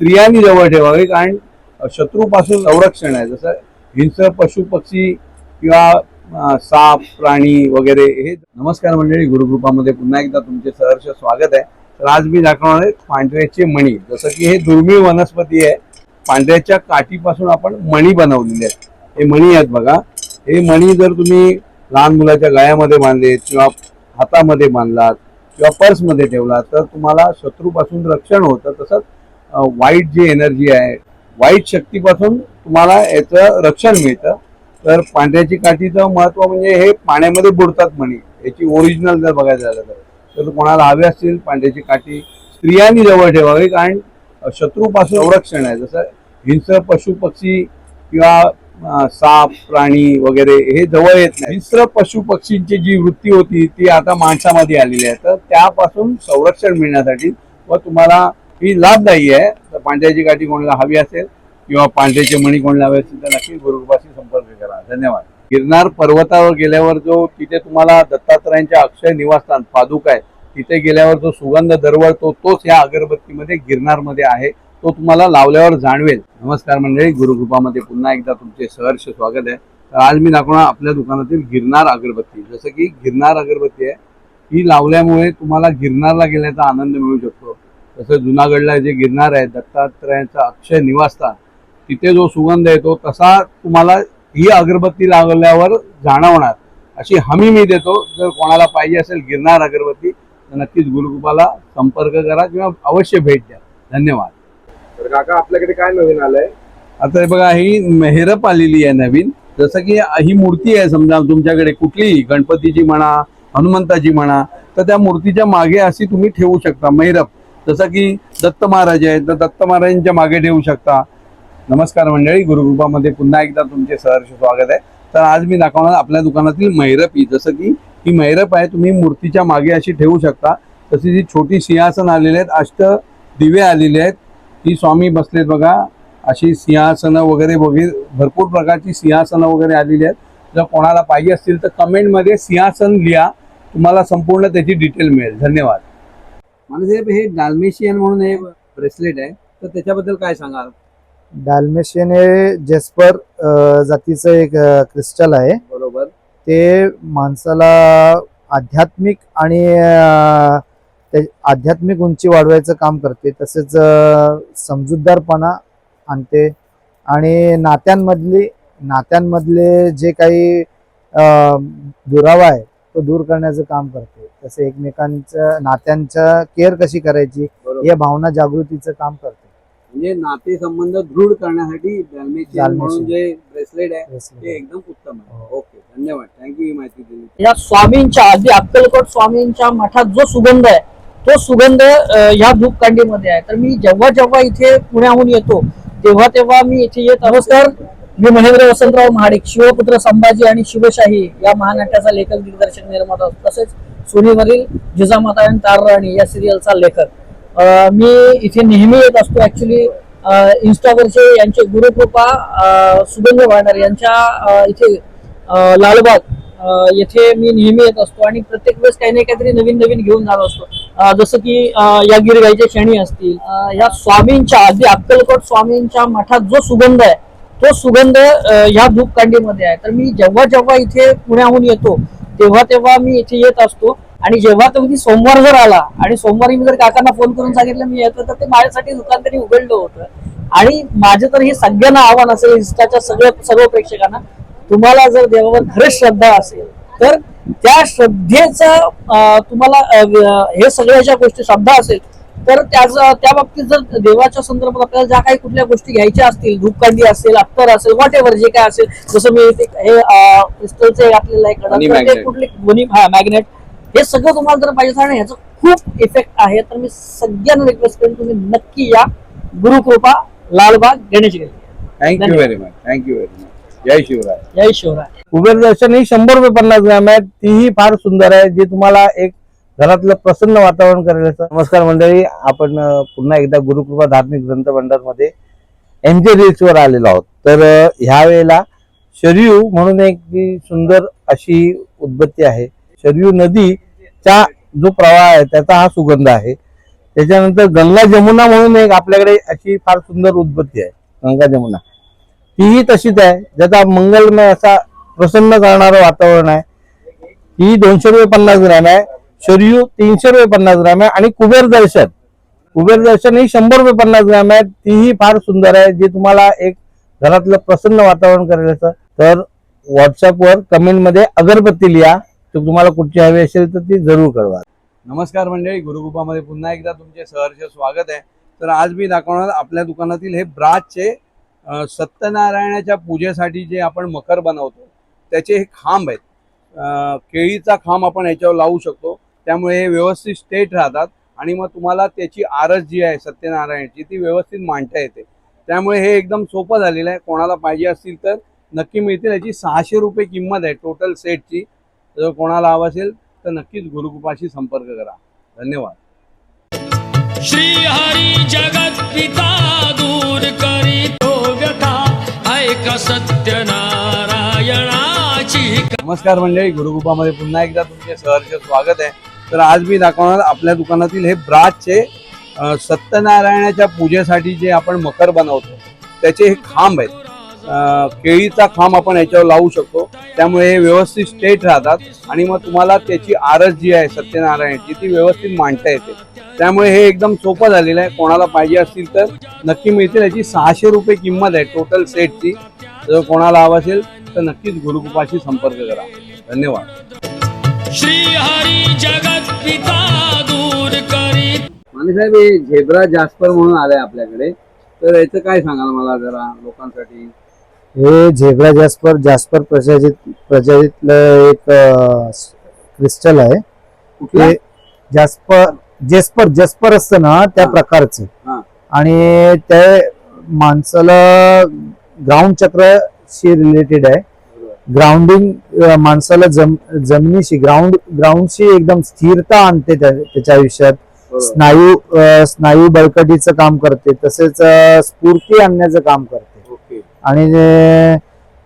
स्त्रियांनी जवळ ठेवावी कारण शत्रूपासून संरक्षण आहे. जसं हिंस पशु पक्षी किंवा साप प्राणी वगैरे हे नमस्कार मंडळी गुरुकृपामध्ये पुन्हा एकदा तुमचे सहर्ष स्वागत आहे. तर आज मी दाखवणार आहे पांढऱ्याचे मणी. जसं की हे दुर्मिळ वनस्पती आहे. पांढऱ्याच्या काठीपासून आपण मणी बनवलेले आहेत. हे मणी आहेत बघा. हे मणी जर तुम्ही लहान मुलाच्या गळ्यामध्ये बांधले किंवा हातामध्ये बांधलात किंवा पर्समध्ये ठेवलात तर तुम्हाला शत्रूपासून रक्षण होतं. तसंच वाईट जी एनर्जी आहे वाईट शक्तीपासून तुम्हाला याचं रक्षण मिळतं. तर पांढऱ्याची काठीचं महत्त्व म्हणजे हे पाण्यामध्ये बुडतात म्हणे. याची ओरिजिनल जर बघायचं झालं तर. तर कोणाला हवे असतील पांढऱ्याची काठी स्त्रियांनी जवळ ठेवावी कारण शत्रूपासून संरक्षण आहे. जसं हिंस्र पशु पक्षी किंवा साप प्राणी वगैरे हे जवळ येत नाही. हिंस्र पशु पक्षींची जी वृत्ती होती ती आता माणसामध्ये आलेली आहे. तर त्यापासून संरक्षण मिळण्यासाठी व तुम्हाला ही लाभदायी आहे. तर पांढऱ्याची गाठी कोणाला हवी असेल किंवा पांढऱ्याचे मणी कोणाला हवे असेल तर नक्की गुरुकृपाशी संपर्क करा. धन्यवाद. गिरनार पर्वतावर गेल्यावर जो तिथे तुम्हाला दत्तात्रयांच्या अक्षय निवासस्थान पादुका आहे तिथे गेल्यावर जो सुगंध दरवळतो तोच या अगरबत्तीमध्ये गिरनारमध्ये आहे. तो तुम्हाला लावल्यावर जाणवेल. नमस्कार मंडळी गुरुकृपामध्ये पुन्हा एकदा तुमचे सहर्ष स्वागत आहे. तर आज मी दाखवणार आपल्या दुकानातील गिरनार अगरबत्ती. जसं की गिरनार अगरबत्ती आहे ही लावल्यामुळे तुम्हाला गिरनारला गेल्याचा आनंद मिळू शकतो. तसं जुनागडला जे गिरनार आहे दत्तात्रयाचं अक्षय निवासस्थान तिथे जो सुगंध येतो तसा तुम्हाला ही अगरबत्ती लावल्यावर जाणवणार. अशी हमी मी देतो. जर कोणाला पाहिजे असेल गिरनार अगरबत्ती तर नक्कीच गुरुकृपाला संपर्क करा किंवा अवश्य भेट द्या. धन्यवाद. तर काका आपल्याकडे काय नवीन आलंय? आता हे बघा ही मेहरप आलेली आहे नवीन. जसं की ही मूर्ती आहे समजा तुमच्याकडे कुठलीही गणपतीची म्हणा हनुमंताची म्हणा तर त्या मूर्तीच्या मागे अशी तुम्ही ठेवू शकता मेहरप. जसं की दत्त महाराज आहेत तर दत्त महाराजांच्या मागे ठेवू शकता. नमस्कार मंडळी गुरुकृपामध्ये पुन्हा एकदा तुमचे सहर्ष स्वागत आहे. तर आज मी दाखवणार आपल्या दुकानातील मैरपी जसं की ही मैरप आहे तुम्ही मूर्तीच्या मागे अशी ठेवू शकता. तशी जी छोटी सिंहासन आलेले आहेत अष्ट दिवे आलेले आहेत ही स्वामी बसलेत बघा. अशी सिंहासनं वगैरे वगैरे भरपूर प्रकारची सिंहासनं वगैरे आलेली आहेत. जर कोणाला पाहिजे असतील तर कमेंटमध्ये सिंहासन लिहा. तुम्हाला संपूर्ण त्याची डिटेल मिळेल. धन्यवाद. साहेब हे डाल्मेशियन म्हणून हे ब्रेसलेट आहे. तर त्याच्याबद्दल काय सांगाल? डाल्मेशियन हे जेस्पर अ, जातीचं एक क्रिस्टल आहे. बरोबर. ते माणसाला आध्यात्मिक आणि अ, ते आध्यात्मिक उंची वाढवायचं काम करते. तसेच अ, समजूतदारपणा आणते. आणि नात्यांमधली नात्यांमधले जे काही अ, दुरावा आहे तो दूर करण्याचं काम करते तसे एकमेकांच्या नात्यांच्या केअर कशी करायची या भावना जागृतीचं काम करते म्हणजे नाते संबंध दृढ करण्यासाठी डाल्मेशियन डाल्मेशियन. म्हणून जे ब्रेसलेट आहे ते एकदम उत्तम आहे. ओके धन्यवाद. थँक्यू ही माहिती दिली. या स्वामींच्या अगदी अक्कलकोट स्वामींच्या मठात जो सुगंध आहे तो सुगंध ह्या धूपकांडीमध्ये आहे. तर मी जेव्हा जेव्हा इथे पुण्याहून येतो तेव्हा तेव्हा मी इथे येत नमस्कार. मी महेंद्र वसंतराव महाडिक शिवपुत्र संभाजी आणि शिवशाही या महानाट्याचा लेखक दिग्दर्शक निर्माता तसेच सोनीवरील जिजामाता आणि तारराणी या सिरियलचा लेखक. मी इथे नेहमी येत असतो. ऍक्च्युली इन्स्टावरचे यांचे गुरुकृपा सुगंध वाणर यांच्या इथे लालबाग येथे मी नेहमी येत असतो आणि प्रत्येक वेळेस काही ना काहीतरी नवीन नवीन घेऊन जात असतो. जसं की या गिरगाईच्या शेणी असतील ह्या या स्वामींच्या अगदी अक्कलकोट स्वामींच्या मठात जो सुगंध आहे तो सुगंध ह्या धूपकांडीमध्ये आहे. तर मी जेव्हा जेव्हा इथे पुण्याहून येतो तेव्हा तेव्हा मी इथे येत असतो. आणि जेव्हा तुम्ही सोमवार जर आला आणि सोमवारी मी जर काकांना फोन करून सांगितलं मी येतो तर ते माझ्यासाठी दुकान तरी उघडलं होतं. आणि माझं तर हे सगळ्यांना आव्हान असेल इन्स्टाच्या सगळ्या सर्व प्रेक्षकांना तुम्हाला जर देवावर खरंच श्रद्धा असेल तर त्या श्रद्धेचा तुम्हाला हे सगळ्या ज्या गोष्टी श्रद्धा असेल तर त्याच त्या बाबतीत जर देवाच्या संदर्भात आपल्याला ज्या काही कुठल्या गोष्टी घ्यायच्या असतील धूपकांडी असेल अत्तर असेल वॉट एव्हर जे काय असेल जसं मी ते हे क्रिस्टलचे magnet. कुठले दोन्ही मॅग्नेट हे सगळं तुम्हाला जर पाहिजे आणि ह्याचं खूप इफेक्ट आहे. तर मी सगळ्यांना रिक्वेस्ट करेन तुम्ही नक्की या. Gurukrupa Lalbaug Ganesh thank you. Very much thank you very much जय शिवराय जय शिवराय कुबेर दर्शन ही शंभर रुपये पन्नास ग्रॅम आहे तीही फार सुंदर आहे जी तुम्हाला एक घरातलं प्रसन्न वातावरण करायचं नमस्कार मंडळी आपण पुन्हा एकदा गुरुकृपा धार्मिक ग्रंथ भंडारमध्ये एम जे रील्सवर आलेलो आहोत. तर ह्या वेळेला शरयू म्हणून एक सुंदर अशी उद्बत्ती आहे. शरयू नदीचा जो प्रवाह आहे त्याचा हा सुगंध आहे. त्याच्यानंतर गंगा जमुना म्हणून एक आपल्याकडे अशी फार सुंदर उत्पत्ती आहे. गंगा जमुना. तीही तशीच आहे. ज्याचा मंगलमय असा प्रसन्न करणारं वातावरण आहे. ही दोनशे रुपये पन्नास ग्रॅम आहे. शरयू तीनशे रुपये पन्नास ग्राम आहे आणि कुबेर दर्शन. कुबेर दर्शन ही शंभर रुपये पन्नास ग्राम आहे. तीही फार सुंदर आहे. जी तुम्हाला एक घरातलं प्रसन्न वातावरण करेल तर व्हॉट्सअपवर कमेंटमध्ये अगरबत्ती लिहा. तर तुम्हाला कुठची हवी असेल तर ती जरूर कळवा. नमस्कार मंडळी गुरुगुपामध्ये पुन्हा एकदा तुमचे सहर्ष स्वागत आहे. तर आज मी दाखवणार आपल्या दुकानातील हे ब्राजचे सत्यनारायणाच्या पूजेसाठी जे आपण मकर बनवतो त्याचे हे खांब आहेत. केळीचा खांब आपण याच्यावर लावू शकतो. त्यामुळे हे व्यवस्थित स्ट्रेट राहतात आणि मग तुम्हाला त्याची आरस जी आहे सत्यनारायणची ती व्यवस्थित मांडता येते. त्यामुळे हे एकदम सोपं झालेलं आहे. कोणाला पाहिजे असतील तर नक्की मिळतील. याची सहाशे रुपये किंमत आहे टोटल सेटची जर कोणाला हवं असेल तर नक्कीच गुरुकृपाशी संपर्क करा. धन्यवाद. श्री हरी जगत पिता दूर करीतो व्यथा ऐक सत्य नारायणाची नमस्कार मंडळी गुरुकृपामध्ये पुन्हा एकदा तुमचे सहर्ष स्वागत आहे. तर आज मी दाखवणार आपल्या दुकानातील हे ब्राजचे सत्यनारायणाच्या पूजेसाठी जे आपण मकर बनवतो त्याचे हे खांब आहेत. केळीचा खांब आपण याच्यावर लावू शकतो. त्यामुळे हे व्यवस्थित स्टेट राहतात आणि मग तुम्हाला त्याची आरस जी आहे सत्यनारायणची ती व्यवस्थित मांडता येते. त्यामुळे हे एकदम सोपं झालेलं आहे. कोणाला पाहिजे असतील तर नक्की मिळतील. याची सहाशे रुपये किंमत आहे टोटल सेटची जर कोणाला हवं असेल तर नक्कीच गुरुकृपाशी संपर्क करा. धन्यवाद. श्री हरी जगत पिता दूर साहेब हे झेब्रा जास्पर म्हणून आलाय आपल्याकडे. तर याचं काय सांगाल मला जरा लोकांसाठी? हे झेब्रा जास्पर जास्पर प्रजातीत प्रजातीतलं एक क्रिस्टल आहे. कुठलं? ते जास्पर जेस्पर जस्पर असतं ना त्या हा. प्रकारचं. हा. आणि ते माणसाला ग्राउंड चक्रशी रिलेटेड आहे. ग्राउंडिंग माणसाला जम जमिनीशी ग्राउंड ग्राउंडशी एकदम स्थिरता आणते त्या- त्याच्या आयुष्यात. स्नायू स्नायू बळकटीचं काम करते तसेच स्फूर्ती आणण्याचं काम करते. आणि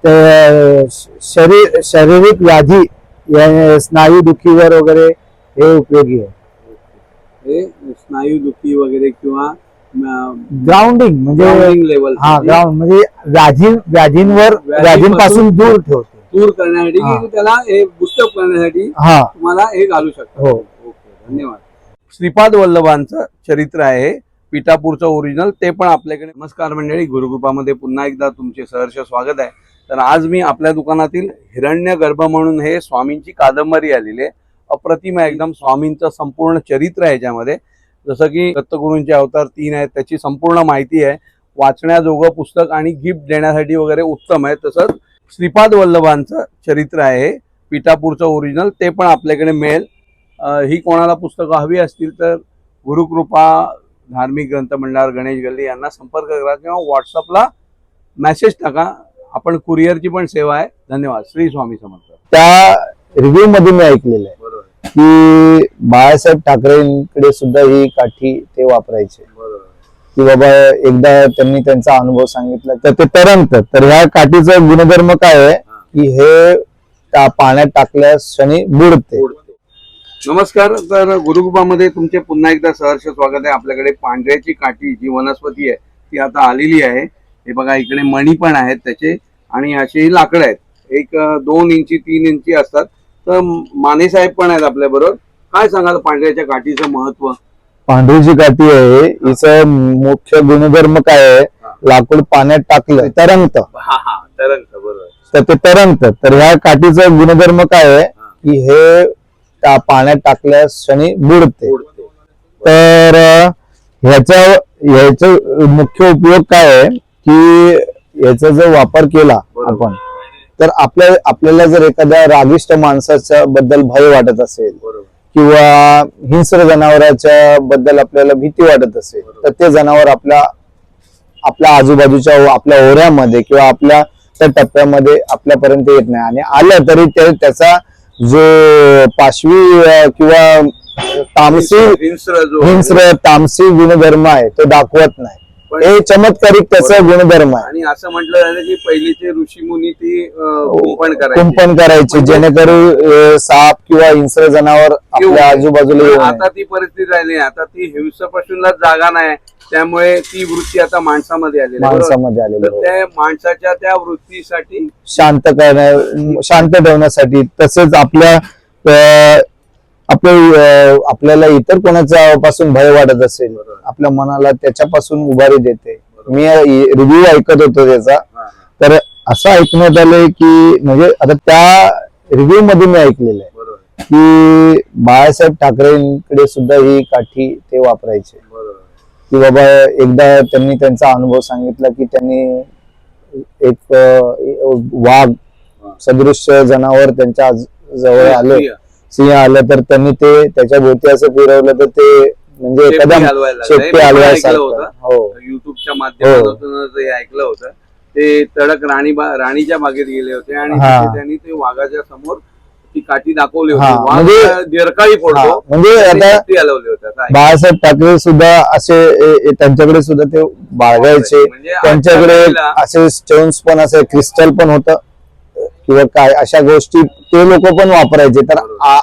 ते शरीर शारीरिक व्याधी स्नायू दुखीवर वगैरे हे उपयोगी आहे. हे स्नायू दुखी वगैरे किंवा ग्राउंडिंग म्हणजे लेवल हा ग्राउंड म्हणजे व्याधी व्याधींवर व्याधींपासून दूर ठेवते. दूर करण्यासाठी हा. की त्याला हे बुस्टअप करण्यासाठी हा. तुम्हाला हे घालू शकता. हो. ओके धन्यवाद. श्रीपाद वल्लभांचं चरित्र आहे पिठापूरचं ओरिजिनल ते पण आपल्याकडे. नमस्कार मंडळी गुरुकृपामध्ये पुन्हा एकदा तुमचे सहर्ष स्वागत आहे. तर आज मी आपल्या दुकानातील हिरण्य गर्भ म्हणून हे स्वामींची कादंबरी आलेली आहे. अप्रतिम आहे एकदम स्वामींचं संपूर्ण चरित्र आहे याच्यामध्ये. जसं की दत्तगुरूंचे अवतार तीन आहेत त्याची संपूर्ण माहिती आहे. वाचण्याजोगं पुस्तक आणि गिफ्ट देण्यासाठी वगैरे उत्तम आहे. तसंच श्रीपाद वल्लभांचं चरित्र आहे पिठापूरचं ओरिजिनल ते पण आपल्याकडे मिळेल. ही कोणाला पुस्तकं हवी असतील तर गुरुकृपा धार्मिक ग्रंथ मंडळ गणेश गल्ली यांना संपर्क करा किंवा व्हॉट्सअपला मेसेज टाका. आपण कुरिअरची पण सेवा आहे. धन्यवाद. श्री स्वामी समर्थ. त्या रिव्ह्यू मध्ये मी ऐकलेलं आहे बरोबर. की बाळासाहेब ठाकरेंकडे सुद्धा ही काठी ते वापरायचे. बरोबर. की बाबा एकदा त्यांनी त्यांचा अनुभव सांगितला तर ते तरंगत. तर ह्या काठीचं गुणधर्म काय आहे? की हे पाण्यात टाकल्यास क्षणी बुडते. नमस्कार तर गुरुकृपामध्ये तुमचे पुन्हा एकदा सहर्ष स्वागत आहे. आपल्याकडे पांढऱ्याची काठी जी वनस्पती आहे ती आता आलेली आहे. हे बघा इकडे मणी पण आहेत त्याचे आणि अशी लाकडं आहेत. एक दोन इंची तीन इंची असतात. तर माने साहेब पण आहेत आपल्या बरोबर काय सांगाल पांढऱ्याच्या काठीचं महत्त्व? पांढरी जी काठी आहे. हिचं मुख्य गुणधर्म काय आहे? लाकूड पाण्यात टाकलं तरंगत. हा हा. तर ते तरंगत. तर ह्या काठीचं गुणधर्म काय आहे? की हे पाण्यात टाकल्यास क्षणी बुडते. तर ह्याचा ह्याचा मुख्य उपयोग काय आहे? की याचा जर वापर केला. आपण तर आपल्या आपल्याला जर एखाद्या रागिष्ट माणसाच्या बद्दल भय वाटत असेल बरोबर. किंवा हिंस्र जनावराच्या बद्दल आपल्याला भीती वाटत असेल तर ते जनावर आपल्या आपल्या आजूबाजूच्या आपल्या ओऱ्यामध्ये किंवा आपल्या त्या टप्प्यामध्ये आपल्यापर्यंत येत नाही. आणि आलं तरी ते त्याचा जो पाशवी किंवा तामसी हिंस्र तामसी गुणधर्म आहे तो दाखवत नाही. हे चमत्कारिक त्याचा गुणधर्म आहे आणि असं म्हटलं जातं की पहिलीचे ऋषी मुनी ती अं, कुंपण करायचे कुंपण करायचे म्हणजे- जेणेकरून साप किंवा हिंस्र जनावर आपल्या. आजूबाजूला येऊ. आता ती परिस्थिती राहिली. आता ती हिंसपासूनला जागा नाही त्यामुळे ती वृत्ती आता माणसामध्ये. बरोबर? माणसामध्ये आलेले त्या माणसाच्या त्या वृत्तीसाठी शांत करण्या शांत ठेवण्यासाठी तसेच आपल्या अं, आपल्याला इतर कोणाच्या पासून भय वाटत असेल आपल्या मनाला त्याच्यापासून उभारी देते. मी रिव्ह्यू ऐकत होतो त्याचा. तर असं ऐकण्यात आलंय की म्हणजे आता त्या रिव्ह्यू मध्ये मी ऐकलेलं आहे की बाळासाहेब ठाकरेंकडे सुद्धा ही काठी ते वापरायचे. की बाबा एकदा त्यांनी त्यांचा अनुभव सांगितला की त्यांनी एक वाघ सदृश जनावर त्यांच्या जवळ आलं. सिंह. आलं तर त्यांनी ते त्याच्या भोवती असं फिरवलं तर ते म्हणजे शेपटी एखादा हलवायला. हे शेपटी युट्यूबच्या माध्यमातून हे. ऐकलं होतं. ते तडक राणी राणीच्या बागेत गेले होते आणि त्यांनी ते वाघाच्या समोर ती काठी दाखवली होती. म्हणजे- दिरकाळी हा, फोडतो म्हणजे आता शेपटी बाळासाहेब ठाकरे सुद्धा असे त्यांच्याकडे सुद्धा ते बाळगायचे. म्हणजे त्यांच्याकडे असे स्टोन्स पण असे क्रिस्टल पण होत. किंवा काय अशा गोष्टी ते लोक पण वापरायचे. तर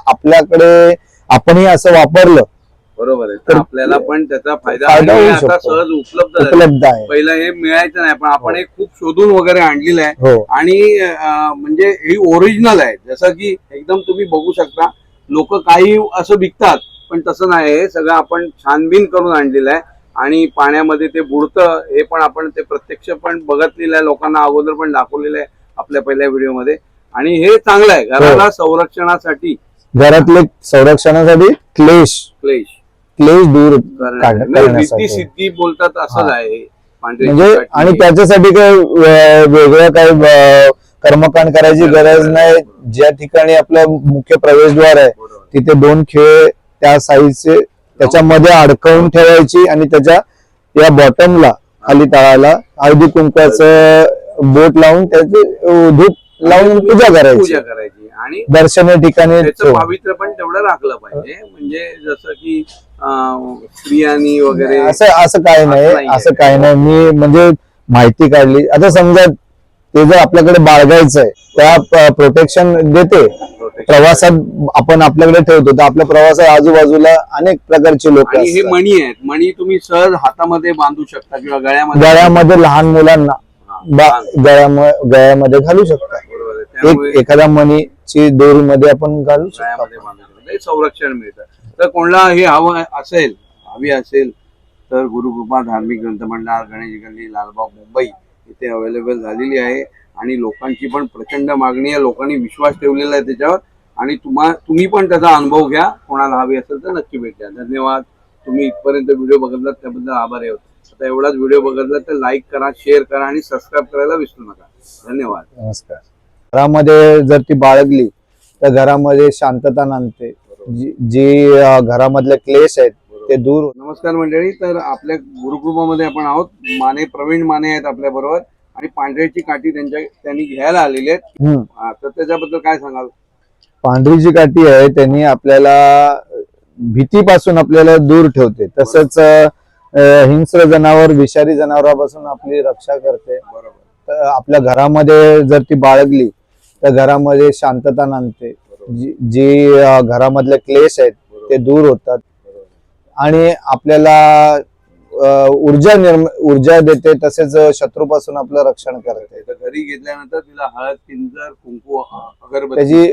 आपल्याकडे आपणही असं वापरलं बरोबर आहे. तर आपल्याला पण त्याचा फायदा फायदा आणि हे होऊ आता शकतो. सहज उपलब्ध झालं उपलब्ध आहे. पहिलं हे मिळायचं नाही पण आपण हे. खूप शोधून वगैरे आणलेलं आहे. हो. आणि अं, म्हणजे ही ओरिजिनल आहे. जसं की एकदम तुम्ही बघू शकता लोक काही असं विकतात पण तसं नाही हे सगळं आपण छानबीन करून आणलेलं आहे. आणि पाण्यामध्ये ते बुडतं हे पण आपण ते प्रत्यक्ष पण बघतलेलं आहे लोकांना अगोदर पण दाखवलेलं आहे. आपल्या पहिल्या व्हिडिओमध्ये आणि हे चांगलं आहे. घराला संरक्षणासाठी. घरातले संरक्षणासाठी क्लेश. क्लेश. क्लेश दूर करण्यासाठी. सिद्धी बोलतात असंच हा. आहे. हे. म्हणजे आणि हे. त्याच्यासाठी काही अं, वेगळं काही कर्मकांड करायची गरज नाही. ज्या ठिकाणी आपलं मुख्य प्रवेशद्वार आहे. तिथे दोन खेळ त्या साईजचे त्याच्यामध्ये अडकवून ठेवायची आणि त्याच्या या बॉटमला खाली तळाला हळदी कुंकवाचं बोट लावून त्याचे धूप लावून पूजा करायची. पूजा करायची. आणि दर्शनीय ठिकाणी त्याचं ठेवून. पावित्र्य पण तेवढं राखलं पाहिजे. म्हणजे जसं की अं, स्त्रियांनी वगैरे असं असं काय असं नाही. नाहीये. असं काय नाही. मी म्हणजे माहिती काढली. आता समजा ते जर आपल्याकडे बाळगायचंय त्या प्रोटेक्शन देते. प्रवासात आपण आपल्याकडे ठेवतो तर आपल्या प्रवासात आजूबाजूला अनेक प्रकारचे लोक आणि हे मणी आहेत. मणी तुम्ही सहज हातामध्ये बांधू शकता किंवा गळ्यामध्ये गळ्यामध्ये लहान मुलांना. हा, बा- बांध. गळ्याम- गळ्यामध्ये घालू शकता. एक एखाद्या मणीची दोरीमध्ये आपण घालू शकतो. हे संरक्षण मिळतं. तर कोणाला हे हवं असेल हवी असेल तर गुरुकृपा धार्मिक ग्रंथमंडळ गणेश गल्ली लालबाग मुंबई इथे अवेलेबल झालेली आहे. आणि लोकांची पण प्रचंड मागणी आहे. लोकांनी विश्वास ठेवलेला आहे त्याच्यावर. आणि तुम्हा तुम्ही पण त्याचा अनुभव घ्या. कोणाला हवी असेल तर नक्की भेट द्या. धन्यवाद. तुम्ही इथपर्यंत व्हिडिओ बघितलात त्याबद्दल आभार आहे आता एवढाच व्हिडिओ बघितला तर लाईक करा शेअर करा आणि सबस्क्राईब करायला विसरू नका. धन्यवाद. नमस्कार. घरामध्ये जर ती बाळगली तर घरामध्ये शांतता नांदते. जी- जी अं, घरामधले क्लेश आहेत ते दूर होतात. नमस्कार मंडळी तर आपल्या गुरुकृपामध्ये आपण आहोत. माने प्रवीण माने आहेत आपल्या बरोबर. आणि पांढऱ्याची काठी त्यांच्या त्यांनी घ्यायला आलेली आहेत. हम्म. हा, तर त्याच्याबद्दल काय सांगाल? पांढरी जी काठी आहे त्यांनी आपल्याला भीतीपासून आपल्याला दूर ठेवते. तसंच अं, हिंस्र जनावर विषारी जनावरांपासून आपली रक्षा करते. बरोबर. तर आपल्या घरामध्ये जर ती बाळगली तर घरामध्ये शांतता नांदते. जी घरामधले क्लेश आहेत ते दूर होतात. आणि आपल्याला ऊर्जा निर्म ऊर्जा देते तसेच शत्रूपासून आपलं रक्षण करते. घरी घेतल्यानंतर तिला हळद किंजर कुंकू त्याची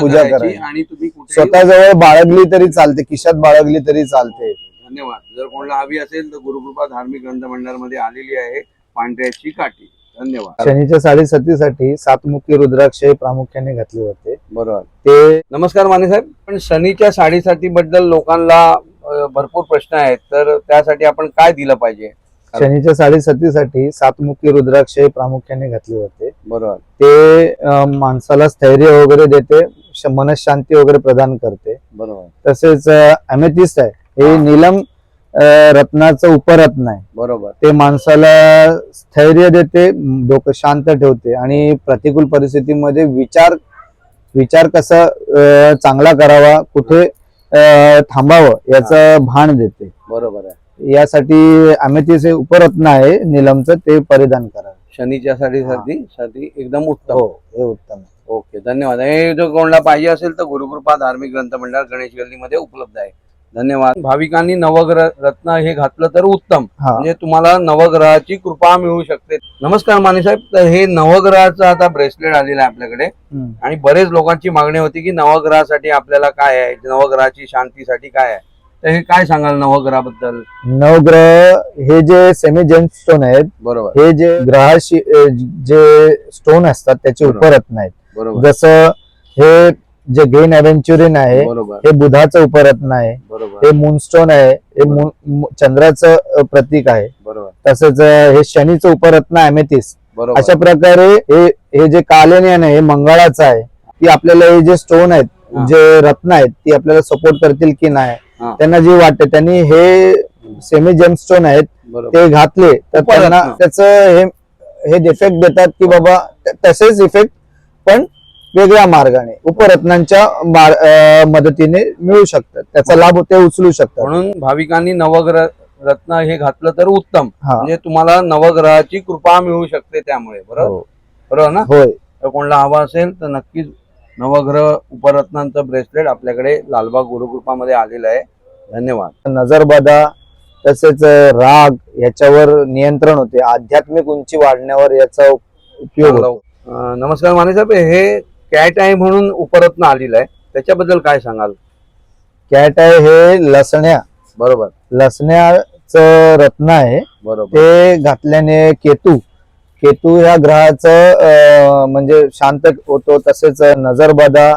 पूजा करायची आणि तुम्ही स्वतःजवळ बाळगली तरी चालते खिशात बाळगली तरी चालते. धन्यवाद. जर कोणाला हवी असेल तर गुरुकृपा धार्मिक ग्रंथ मंडळामध्ये आलेली आहे पांढऱ्याची काठी. धन्यवाद. शनीच्या साडेसातीसाठी सातमुखी रुद्राक्ष हे प्रामुख्याने घातले जाते. बरोबर. ते नमस्कार माने साहेब. पण शनीच्या साडेसाती बद्दल लोकांना भरपूर प्रश्न आहेत. तर त्यासाठी आपण काय दिलं पाहिजे? शनीच्या साडेसातीसाठी सातमुखी रुद्राक्ष हे प्रामुख्याने घातले जाते. बरोबर. ते माणसाला स्थैर्य वगैरे देते मनशांती वगैरे प्रदान करते. बरोबर. तसेच अमेथिस्ट आहे. हे नीलम रत्नाचं उपरत्न आहे. बरोबर. ते माणसाला स्थैर्य देते डोकं शांत ठेवते आणि प्रतिकूल परिस्थितीमध्ये विचार विचार कसा चांगला करावा कुठे थांबावं याचं भान देते. बरोबर आहे. यासाठी अमेथिस हे उपरत्न आहे निलमचं ते परिधान करा. शनीच्या साठी साठी साठी एकदम उत्तम. हो हे उत्तम. ओके धन्यवाद. हे जो कोणाला पाहिजे असेल तर गुरुकृपा धार्मिक ग्रंथ मंडळ गणेश गल्लीमध्ये उपलब्ध आहे. धन्यवाद. भाविकांनी नवग्रह रत्न हे घातलं तर उत्तम. म्हणजे तुम्हाला नवग्रहाची कृपा मिळू शकते. नमस्कार माने साहेब. तर हे नवग्रहाचं आता ब्रेसलेट आलेलं आहे आपल्याकडे. आणि बरेच लोकांची मागणी होती की नवग्रहासाठी आपल्याला काय आहे? नवग्रहाची शांतीसाठी काय आहे? तर हे काय सांगाल नवग्रहाबद्दल? नवग्रह हे जे सेमी जेम स्टोन आहेत बरोबर. हे जे ग्रहाशी जे स्टोन असतात त्याचे. उपरत्न आहेत बरोबर. जसं हे जे ग्रीन अव्हेंच्युरिन आहे बरोबर. हे बुधाचं उपरत्न आहे. बरोबर. हे मूनस्टोन आहे हे मून- मू- चंद्राचं प्रतीक आहे. बरोबर. तसेच अ, हे शनीचं उपरत्न अमेथिस बरोबर. अशा प्रकारे हे हे जे कालेनियन आहे हे मंगळाचं आहे की आपल्याला हे जे स्टोन आहेत हा. जे रत्न आहेत ती आपल्याला सपोर्ट करतील की नाही हा. त्यांना जे वाटते त्यांनी हे सेमी जेम स्टोन आहेत बरोबर. ते घातले तर उपरत्न. त्यांना त्याचं हे हे इफेक्ट देतात की बाबा त- तसेच इफेक्ट पण वेगळ्या मार्गाने उपरत्नांच्या मदतीने मिळू शकतात. त्याचा लाभ ते उचलू शकतात. म्हणून भाविकांनी नवग्रह रत्न हे घातलं तर उत्तम. म्हणजे तुम्हाला नवग्रहाची कृपा मिळू शकते त्यामुळे बरोबर हो. बरोबर ना? होय. तर कोणाला हवा असेल तर नक्कीच नवग्रह उपरत्नांचं ब्रेसलेट आपल्याकडे लालबाग गुरुकृपामध्ये आलेलं आहे. धन्यवाद. नजरबाधा तसेच राग याच्यावर नियंत्रण होते. आध्यात्मिक उंची वाढण्यावर याचा उपयोग नमस्कार माने साहेब हे कॅट आहे म्हणून उपरत्न आलेलं आहे. त्याच्याबद्दल काय सांगाल? कॅट आहे हे लसण्या बरोबर. लसण्याचं रत्न आहे. बरोबर. ते घातल्याने केतू केतू ह्या ग्रहाचं म्हणजे शांत होतो तसेच नजरबाधा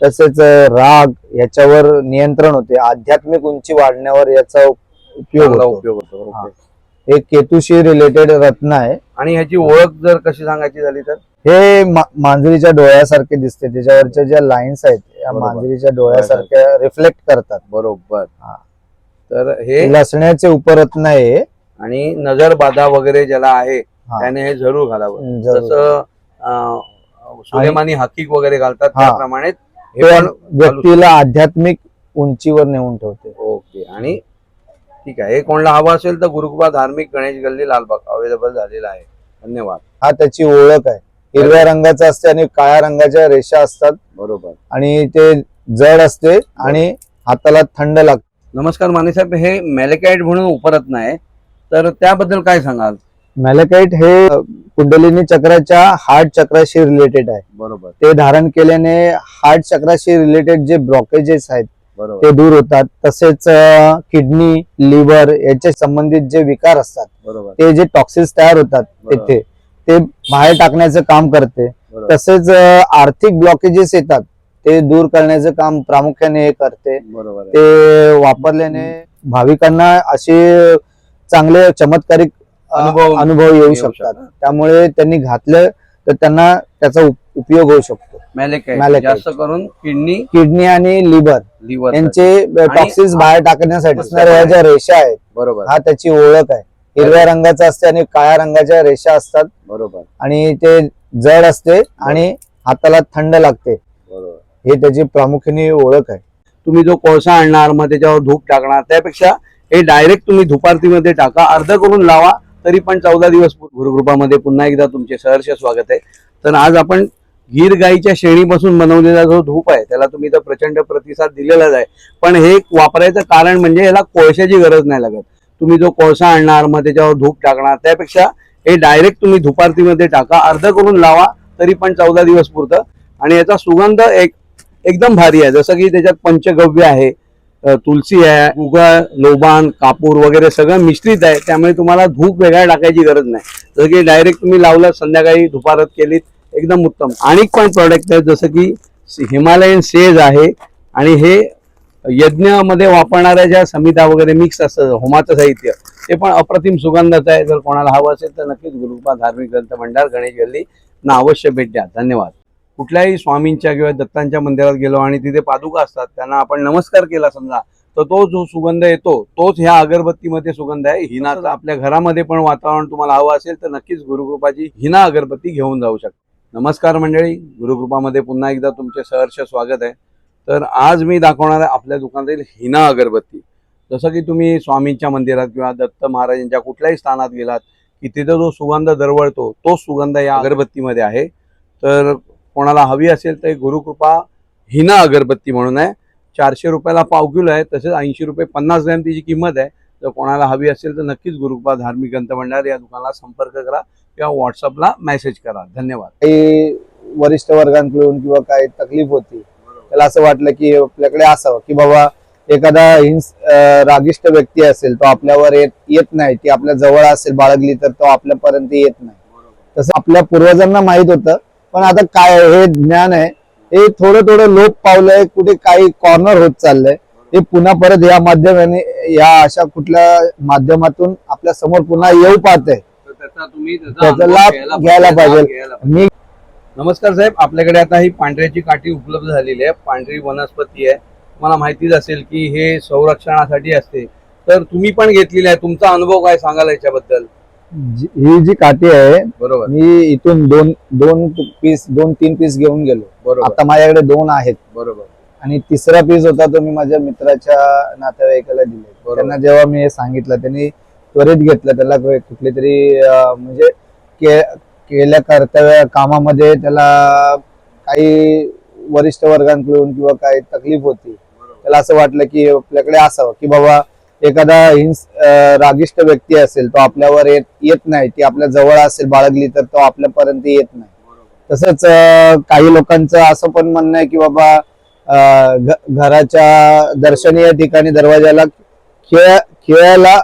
तसेच राग याच्यावर नियंत्रण होते. आध्यात्मिक उंची वाढण्यावर याचा उपयोग चांगला होतो. उपयोग होतो. ओके. हे केतूशी रिलेटेड रत्न आहे आणि ह्याची ओळख जर कशी सांगायची झाली तर हे मा- मांजरीच्या डोळ्यासारखे दिसते त्याच्यावरच्या ज्या लाईन्स आहेत या बरोबर. मांजरीच्या डोळ्यासारख्या रिफ्लेक्ट करतात बरोबर हा. तर हे लसण्याचे उपरत्न आहे आणि नजर बाधा वगैरे ज्याला आहे हा. त्याने हे जरूर घालावं जरूर. जसं अं, सुलेमानी हकीक वगैरे घालतात हा. त्याप्रमाणे हे पण व्यक्तीला आध्यात्मिक उंचीवर नेऊन ठेवते ओके आणि ठीक आहे. हे कोणाला हवं असेल तर गुरुकृपा धार्मिक गणेश गल्ली लालबाग अवेलेबल झालेला आहे. धन्यवाद. हा त्याची ओळख आहे. हिरव्या रंगाचा असते आणि काळ्या रंगाच्या रेषा असतात. बरोबर. आणि ते जड असते आणि हाताला थंड लागते. नमस्कार माने साहेब हे मेलेकाइट म्हणून उपरत्न आहे तर त्याबद्दल काय सांगाल? मॅलेकाइट हे कुंडलिनी चक्राच्या हार्ट चक्राशी रिलेटेड आहे. बरोबर. ते धारण केल्याने हार्ट चक्राशी रिलेटेड जे ब्लॉकेजेस आहेत ते दूर होतात. तसेच किडनी लिव्हर याच्या संबंधित जे विकार असतात ते जे टॉक्सिन्स तयार होतात. तिथे ते बाहेर टाकण्याचं काम करते. तसेच आर्थिक ब्लॉकेजेस येतात ते दूर करण्याचं काम प्रामुख्याने हे करते. ते वापरल्याने भाविकांना असे चांगले चमत्कारिक अनुभव येऊ शकतात. त्यामुळे त्यांनी घातलं तर त्यांना त्याचा उप- उपयोग होऊ शकतो. मेलेकाइट. जास्त करून किडनी किडनी आणि लिव्हर. लिव्हर यांचे टॉक्सिन्स बाहेर टाकण्यासाठी असणाऱ्या ज्या रेषा आहेत बरोबर. हा त्याची ओळख आहे. हिरव्या रंगाचा असते आणि काळ्या रंगाच्या रेषा असतात. बरोबर. आणि ते जड असते आणि हाताला थंड लागते. बरोबर. हे त्याची प्रामुख्याने ओळख आहे. तुम्ही जो कोळसा आणणार मग त्याच्यावर धूप टाकणार त्यापेक्षा हे डायरेक्ट तुम्ही धुपारतीमध्ये टाका. अर्ध करून लावा तरी पण चौदा दिवस गुरुकृपामध्ये पुन्हा एकदा तुमचे सहर्ष स्वागत आहे. तर आज आपण गीर गाईच्या शेणीपासून बनवलेला जो धूप आहे त्याला तुम्ही तर प्रचंड प्रतिसाद दिलेलाच आहे. पण हे वापरायचं कारण म्हणजे याला कोळशाची गरज नाही लागत. तुम्ही जो कोळसा आणणार मग त्याच्यावर धूप टाकणार त्यापेक्षा हे डायरेक्ट तुम्ही धुपारतीमध्ये टाका. अर्ध करून लावा तरी पण चौदा दिवस पुरतं. आणि याचा सुगंध एक एकदम भारी आहे. जसं की त्याच्यात पंचगव्य आहे तुलसी आहे उगळ लोबान कापूर वगैरे सगळं मिश्रित आहे. त्यामुळे तुम्हाला धूप वेगळा टाकायची गरज नाही. जसं की डायरेक्ट तुम्ही लावलं संध्याकाळी धुपारत केलीत एकदम उत्तम. आणि पण प्रॉडक्ट आहेत जसं की हिमालयन सेज आहे आणि हे यज्ञामध्ये वापरणाऱ्या ज्या समिता वगैरे मिक्स असतं होमाचं साहित्य ते पण अप्रतिम सुगंधाचं आहे. जर कोणाला हवं असेल तर नक्कीच गुरुपा धार्मिक ग्रंथ भंडार गणेश गल्ली ना अवश्य भेट द्या. धन्यवाद. कुठल्याही स्वामींच्या किंवा दत्तांच्या मंदिरात गेलो आणि तिथे पादुका असतात त्यांना आपण नमस्कार केला समजा तर तो जो सुगंध येतो तोच ह्या अगरबत्तीमध्ये सुगंध आहे. हिनाचा आपल्या घरामध्ये पण वातावरण तुम्हाला हवं असेल तर नक्कीच गुरुकृपाची हिना अगरबत्ती घेऊन जाऊ शकता. नमस्कार मंडळी गुरुकृपामध्ये पुन्हा एकदा तुमचे सहर्ष स्वागत आहे. तर आज मी दाखवणार आहे आपल्या दुकानातील हिना अगरबत्ती. जसं की तुम्ही स्वामींच्या मंदिरात किंवा दत्त महाराजांच्या कुठल्याही स्थानात गेलात की तिथं जो सुगंध दरवळतो तो सुगंध या अगरबत्तीमध्ये आहे. तर कोणाला हवी असेल तर गुरुकृपा हिना अगरबत्ती म्हणून आहे. चारशे रुपयाला पाव किलो आहे तसेच ऐंशी रुपये पन्नास ग्रॅम तिची किंमत आहे. जर कोणाला हवी असेल तर नक्कीच गुरुकृपा धार्मिक ग्रंथ भंडार या दुकानाला संपर्क करा. किंवा व्हॉट्सअपला मेसेज करा. धन्यवाद. काही वरिष्ठ वर्गांकडून किंवा काही तकलीफ होती त्याला असं वाटलं की आपल्याकडे असावं की बाबा एखादा हिंस रागिष्ट व्यक्ती असेल तो आपल्यावर येत येत नाही ती आपल्या जवळ असेल बाळगली तर तो आपल्यापर्यंत येत नाही. तसं आपल्या पूर्वजांना माहीत होतं पण आता काय हे ज्ञान आहे हे थोडं थोडं लोप पावलंय कुठे काही कॉर्नर होत चाललंय. हे पुन्हा परत या माध्यमाने या अशा कुठल्या माध्यमातून आपल्यासमोर पुन्हा येऊ पाहत आहे त्याचा तुम्ही त्याचा अनुभव लाभ घ्यायला पाहिजे. मी नमस्कार साहेब आपल्याकडे आता ही पांढऱ्याची काठी उपलब्ध झालेली आहे. पांढरी वनस्पती आहे. तुम्हाला माहितीच असेल की हे संरक्षणासाठी असते. तर तुम्ही पण घेतलेली आहे. तुमचा अनुभव काय सांगाल याच्याबद्दल? ही जी काठी आहे बरोबर. मी इथून दोन दोन पीस दोन तीन पीस घेऊन गेलो. बरोबर. आता माझ्याकडे दोन आहेत. बरोबर. आणि तिसरा पीस होता तो मी माझ्या मित्राच्या नातेवाईकाला दिले. त्यांना जेव्हा मी हे सांगितलं त्यांनी त्वरित घेतलं त्याला कुठली तरी म्हणजे के- केल्या कर्तव्य कामामध्ये त्याला काही वरिष्ठ वर्गांकडून किंवा काही तकलीफ होती. त्याला असं वाटलं की आपल्याकडे असावं की बाबा एखादा हिंस रागिष्ट व्यक्ती असेल तो आपल्यावर येत येत नाही ती आपल्या जवळ असेल बाळगली तर तो आपल्यापर्यंत येत नाही. तसंच काही लोकांचं असं पण म्हणणं आहे की बाबा घराच्या दर्शनीय ठिकाणी दरवाजाला खेळ खेळायला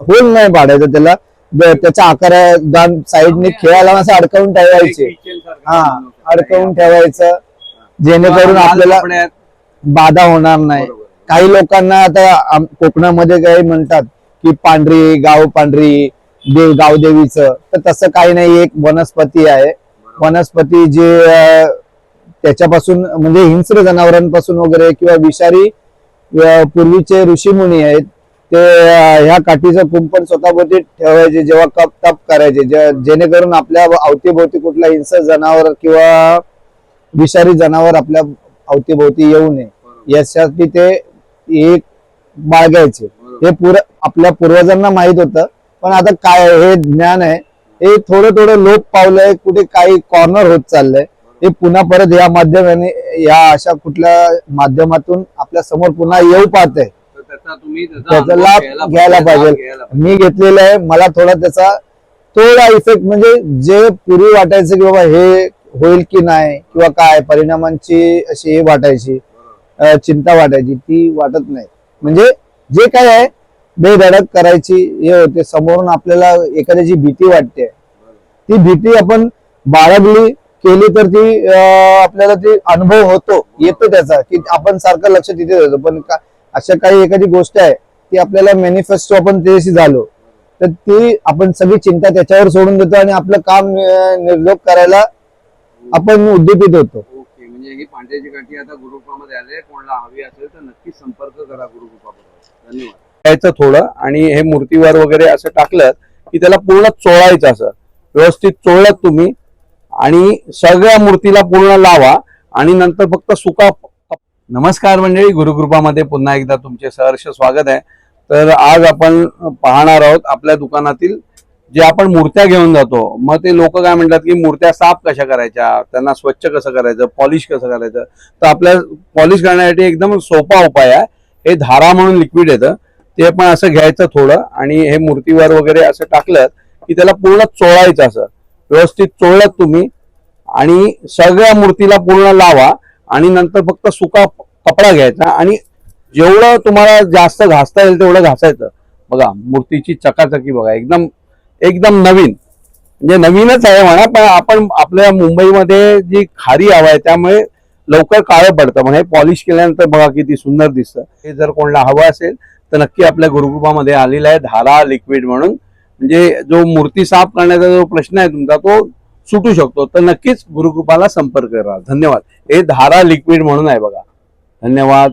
होल नाही पाडायचं त्याला. त्याच्या आकारादान साईडने खेळायला असं अडकवून ठेवायचे. हा अडकवून ठेवायचं. जेणेकरून आपल्याला बाधा होणार नाही. काही लोकांना आता कोकणामध्ये काही म्हणतात की पांढरी गाव पांढरी देव गावदेवीचं तर तसं काही नाही एक वनस्पती आहे. वनस्पती जे त्याच्यापासून म्हणजे हिंस्र जनावरांपासून वगैरे किंवा विषारी पूर्वीचे ऋषीमुनी आहेत ते ह्या काठीचं कुंपण स्वतःभोवती ठेवायचे जेव्हा कप तप करायचे जेणेकरून आपल्या अवतीभोवती कुठला हिंस्र जनावर किंवा विषारी जनावर आपल्या अवतीभोवती येऊ नये. यासाठी ते एक बाळगायचे हे पुर आपल्या पूर्वजांना माहीत होतं पण आता काय हे ज्ञान आहे. हे थोडं थोडं लोप पावलंय कुठे काही कॉर्नर होत चाललंय. हे पुन्हा परत या माध्यमाने या अशा कुठल्या माध्यमातून आपल्यासमोर पुन्हा येऊ पाहत आहे त्याचा तुम्ही लाभ घ्यायला पाहिजे. मी घेतलेलं आहे. मला थोडा त्याचा थोडा इफेक्ट म्हणजे जे पूर्वी वाटायचं की बाबा हे होईल की नाही किंवा काय परिणामांची अशी हे वाटायची चिंता वाटायची ती वाटत नाही. म्हणजे जे काय आहे बेधडक करायची हे होते. समोरून आपल्याला एखाद्याची भीती वाटते ती भीती आपण बाळगली केली तर ती आपल्याला ते अनुभव होतो. येतो त्याचा की आपण सारखं लक्ष तिथे देतो. पण का- अशा काही एखादी गोष्ट आहे ती आपल्याला मॅनिफेस्टो आपण त्याशी झालो तर ती आपण सगळी चिंता त्याच्यावर सोडून देतो आणि आपलं काम अं, निर्लोप करायला आपण उद्दीपित होतो. ओके म्हणजे ही पांढऱ्याची काठी आता गुरुकृपामध्ये आले कोणाला हवी असेल तर नक्की संपर्क करा गुरुकृपाबरोबर. धन्यवाद. यायचं थोडं आणि हे मूर्तीवर वगैरे असं टाकलं की त्याला पूर्ण चोळायचं असं. व्यवस्थित चोळलं तुम्ही आणि सगळ्या मूर्तीला पूर्ण लावा आणि नंतर फक्त सुका नमस्कार मंडळी गुरुकृपामध्ये पुन्हा एकदा तुमचे सहर्ष स्वागत आहे. तर आज आपण पाहणार आहोत आपल्या दुकानातील जे आपण मूर्त्या घेऊन जातो. मग ते लोक काय म्हणतात की मूर्त्या साफ कशा करायच्या? त्यांना स्वच्छ कसं करायचं? पॉलिश कसं करायचं? तर आपल्या पॉलिश करण्यासाठी एकदम सोपा उपाय आहे. हे धारा म्हणून लिक्विड येतं. ते पण असं घ्यायचं थोडं आणि हे मूर्तीवर वगैरे असं टाकलं की त्याला पूर्ण चोळायचं असं. व्यवस्थित चोळलं तुम्ही आणि सगळ्या मूर्तीला पूर्ण लावा. आणि नंतर फक्त सुका कपडा घ्यायचा आणि जेवढं तुम्हाला जास्त घासता येईल तेवढं घासायचं. बघा मूर्तीची चकाचकी बघा एकदम एकदम नवीन. म्हणजे नवीनच आहे म्हणा पण आपण आपल्या मुंबईमध्ये जी खारी हवा आहे त्यामुळे लवकर काळं पडतं. म्हणजे पॉलिश केल्यानंतर बघा किती सुंदर दिसतं. हे जर कोणाला हवं असेल तर नक्की आपल्या गुरुकृपामध्ये आलेला आहे धारा लिक्विड म्हणून. म्हणजे जो मूर्ती साफ करण्याचा जो प्रश्न आहे तुमचा तो सुटू शकतो. तर नक्कीच गुरुकृपाला संपर्क करा. धन्यवाद. हे धारा लिक्विड म्हणून आहे बघा. धन्यवाद.